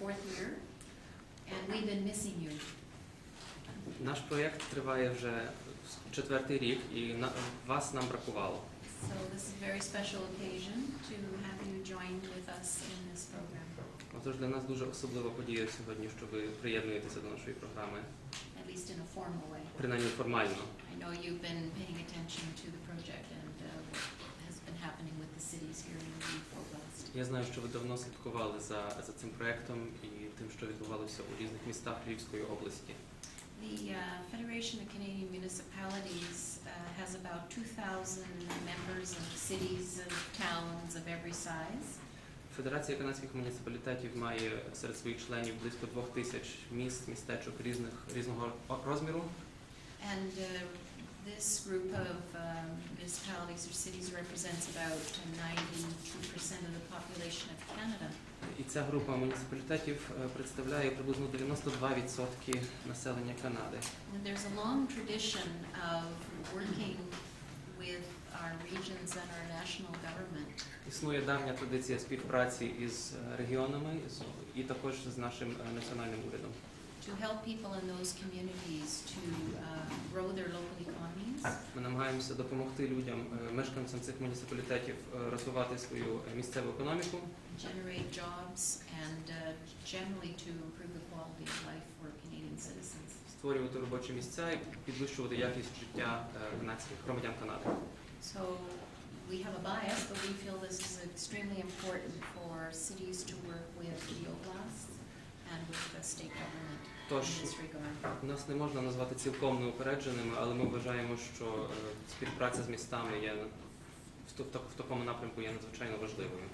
fourth year, and we've been missing you. Наш проєкт триває вже четвертий рік, і на, вас нам бракувало. So this is a very special occasion to have you join with us in this program, Отож для нас дуже особлива подія сьогодні, що ви приєднуєтеся до нашої програми, at least in a formal way. принаймні формально. I know you've been paying attention to the project and uh, what has been happening with the cities here in Lviv Oblast. Я знаю, що ви давно слідкували за, за цим проєктом і тим, що відбувалося у різних містах Львівської області. The uh, Federation of Canadian Municipalities uh, has about 2,000 members of cities and towns of every size. Федерація канадських муніципалітетів має серед своїх членів близько двох тисяч міст, містечок різних різного розміру. And uh, this group of um, municipalities or cities represents about 92% of the population of Canada. І ця група муніципалітетів е, представляє приблизно 92% населення Канади. And there's a long tradition of working with our regions and our national government Існує давня традиція співпраці із е, регіонами з- і також з нашим е, національним урядом. to help people in those communities to uh, grow their local economies Ми намагаємося допомогти людям, е, мешканцям цих муніципалітетів, е, розвивати свою е, місцеву економіку generate jobs and uh, generally to improve the quality of life for Canadian citizens. створювати робочі місця і підвищувати якість життя е, канадських громадян Канади. So we have a bias, but we feel this is extremely important for cities to work Тож нас не можна назвати цілком неупередженими, але ми вважаємо, що е, співпраця з містами є в, такому напрямку є надзвичайно важливою.